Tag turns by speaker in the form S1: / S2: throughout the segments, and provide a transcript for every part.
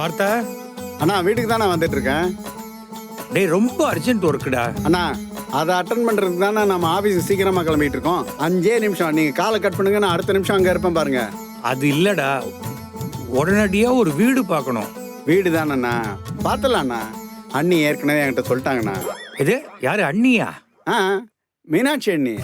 S1: தாத்தா
S2: அண்ணா வீட்டுக்கு தான் வந்துட்டு இருக்கேன்
S1: டேய் ரொம்ப அர்ஜென்ட் ஒர்க்குடா
S2: அண்ணா அதை அட்டன் பண்றதுக்கு தானே நம்ம ஆபீஸ் சீக்கிரமா கிளம்பிட்டு இருக்கோம் அஞ்சே நிமிஷம் நீங்க காலை கட் பண்ணுங்க நான் அடுத்த நிமிஷம் அங்க இருப்பேன் பாருங்க.
S1: அது இல்லடா. உடனடியா ஒரு வீடு பார்க்கணும்.
S2: வீடு தானண்ணா பார்த்தலாண்ணா அண்ணி ஏற்கனவே என்கிட்ட சொல்லிட்டாங்கண்ணா.
S1: இது? யாரு அண்ணியா?
S2: ஆ மீனாட்சி அண்ணி.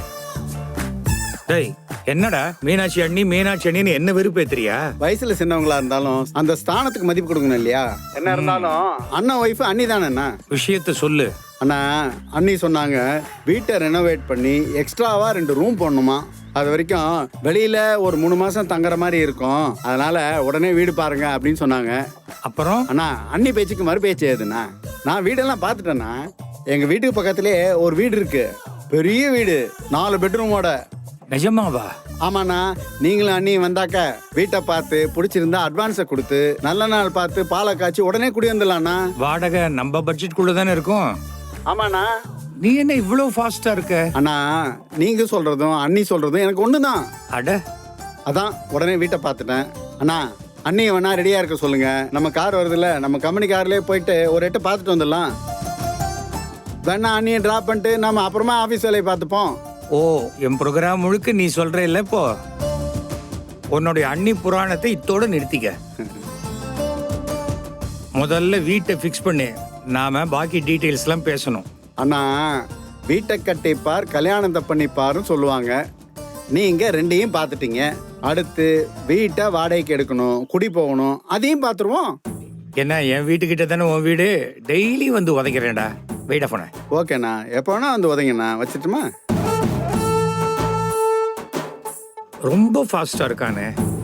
S1: டேய் என்னடா? மீனாட்சி அண்ணி மீனாட்சி அண்ணின்னு என்ன வெறுப்பேத்துறியா
S2: வயசுல சின்னவங்களா இருந்தாலும் அந்த ஸ்தானத்துக்கு மதிப்பு கொடுக்கணும் இல்லையா? என்ன இருந்தாலும் அண்ணன் ஒய்ஃப் அண்ணி தானேண்ணா
S1: விஷயத்த சொல்லு.
S2: அண்ணா அண்ணி சொன்னாங்க வீட்டை ரெனோவேட் பண்ணி எக்ஸ்ட்ராவா ரெண்டு ரூம் போடணுமா? அது வரைக்கும் வெளியில ஒரு மூணு மாசம் தங்குற மாதிரி இருக்கும். அதனால உடனே வீடு பாருங்க அப்படின்னு சொன்னாங்க.
S1: அப்புறம்?
S2: அண்ணா அண்ணி பேச்சுக்கு மறு பேச்சு ஏதுண்ணா நான் வீடெல்லாம் பார்த்துட்டேண்ணா எங்க வீட்டுக்கு பக்கத்துலயே ஒரு வீடு இருக்கு. பெரிய வீடு நாலு பெட்ரூமோட
S1: நிஜமாவா?
S2: ஆமாண்ணா நீங்களும் அண்ணி வந்தாக்க வீட்டை பார்த்து பிடிச்சிருந்தா அட்வான்ஸை கொடுத்து நல்ல நாள் பார்த்து பாலை காய்ச்சி உடனே குடி வந்துடலாண்ணா
S1: வாடகை நம்ம பட்ஜெட்குள்ள தானே இருக்கும்?
S2: ஆமாண்ணா.
S1: நீ என்ன இவ்வளவு ஃபாஸ்டா இருக்க?
S2: அண்ணா நீங்க சொல்றதும் அண்ணி சொல்றதும் எனக்கு ஒண்ணுதான்.
S1: அட.
S2: அதான் உடனே வீட்டை பார்த்துட்டேன். அண்ணா அண்ணி வேணா ரெடியா இருக்க சொல்லுங்க. நம்ம கார் வருதுல்ல நம்ம கம்பெனி கார்லயே போயிட்டு ஒரு எட்டு பார்த்துட்டு வந்துடலாம். வேணா அண்ணியை டிராப் பண்ணிட்டு நம்ம அப்புறமா ஆஃபீஸ் வேலையை பார்த்துப்போம்.
S1: ஓ என் ப்ரோக்ராம் முழுக்க நீ சொல்ற இல்ல இப்போ உன்னுடைய அண்ணி புராணத்தை இத்தோட நிறுத்திக்க. முதல்ல வீட்டை ஃபிக்ஸ் பண்ணு. நாம பாக்கி டீடைல்ஸ் எல்லாம் பேசணும்.
S2: அண்ணா வீட்டை கட்டிப்பார் கல்யாணத்தை பண்ணிப்பாருன்னு சொல்லுவாங்க. நீங்க ரெண்டையும் பார்த்துட்டீங்க. அடுத்து வீட்டை வாடகைக்கு எடுக்கணும் குடி போகணும் அதையும் பார்த்துருவோம்.
S1: என்ன என் வீட்டுக்கிட்ட தானே உன் வீடு? டெய்லி வந்து உதைக்கிறேன்டா. வெயிட் போன
S2: ஓகேண்ணா எப்போ வேணா வந்து உதங்கண்ணா வச்சுட்டுமா?
S1: ரொம்ப ஃபாஸ்டா இருக்கானே.